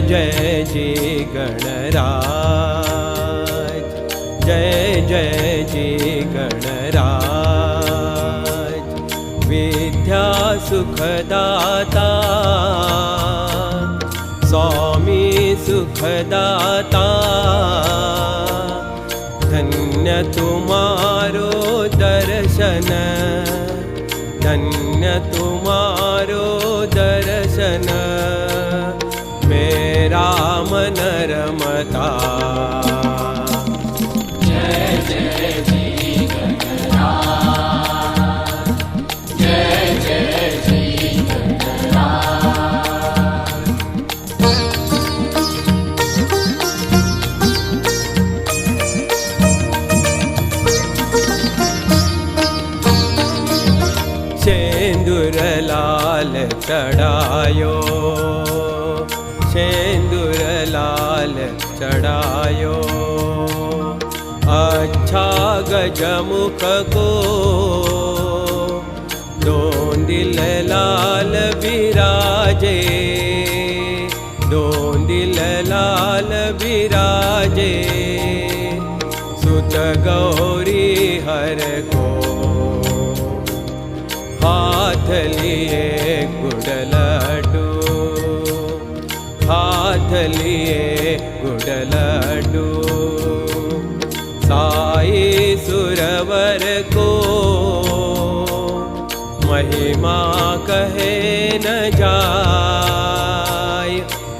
जय जी गणराज। जय जय जी गणराज। विद्या सुखदाता। स्वामी सुखदाता। धन्य तुम्हारो दर्शन। धन्य तुम्हारो रमता सिंदूर लाल चढ़ायो चढ़ायो। अच्छा गजमुख को दिल लाल विराजे। दिल लाल विराजे। सुत गौरी हर को हाथ लिए लिए गुड़ लड्डू साई सुरवर को महिमा कहे न जाय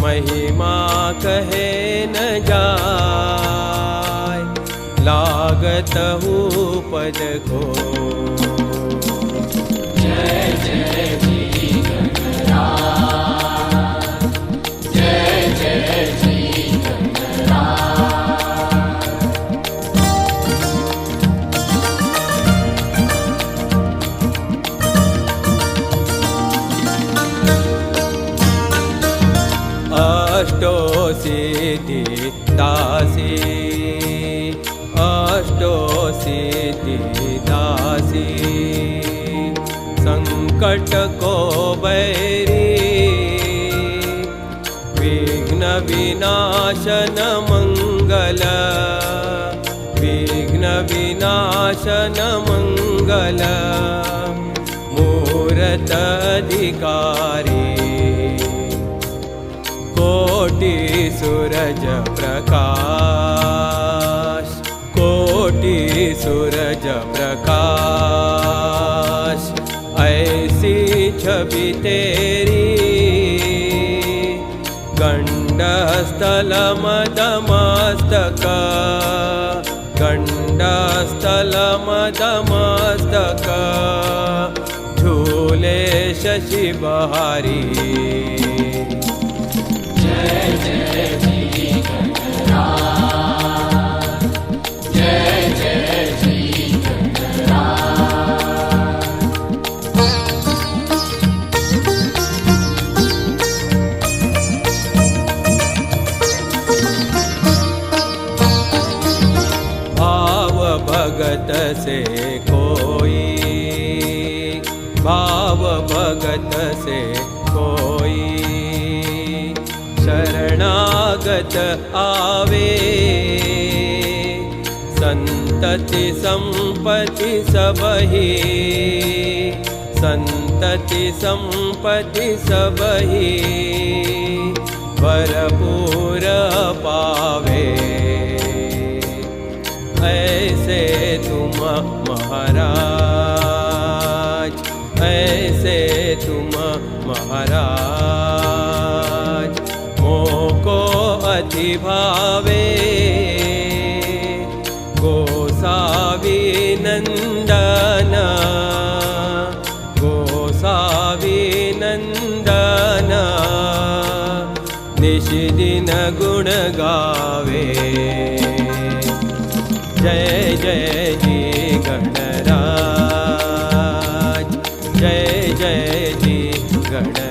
महिमा कहे न जाय लागत हूँ पद को अष्टो दासी। अष्टो सिद्धि दासी। संकट को बैरी विघ्न विनाशन मंगल विघ्न सूरज प्रकाश कोटि सूरज प्रकाश ऐसी छवि तेरी। गण्डस्थल मदमस्तक गण्डस्थल मदमस्तक झूले शशि बहारी भाव भगत से कोई भाव भगत से शरणागत आवे। संतति संपत्ति सबही। संतति संपत्ति सबही। भरपूर पावे। ऐसे तुम महाराज ऐसे तुम महाराज भावे गोसावी नंदन गोसावी नंदन निशिदिन गुण गावे जय जय जी गणराज। जय जय जी गणराज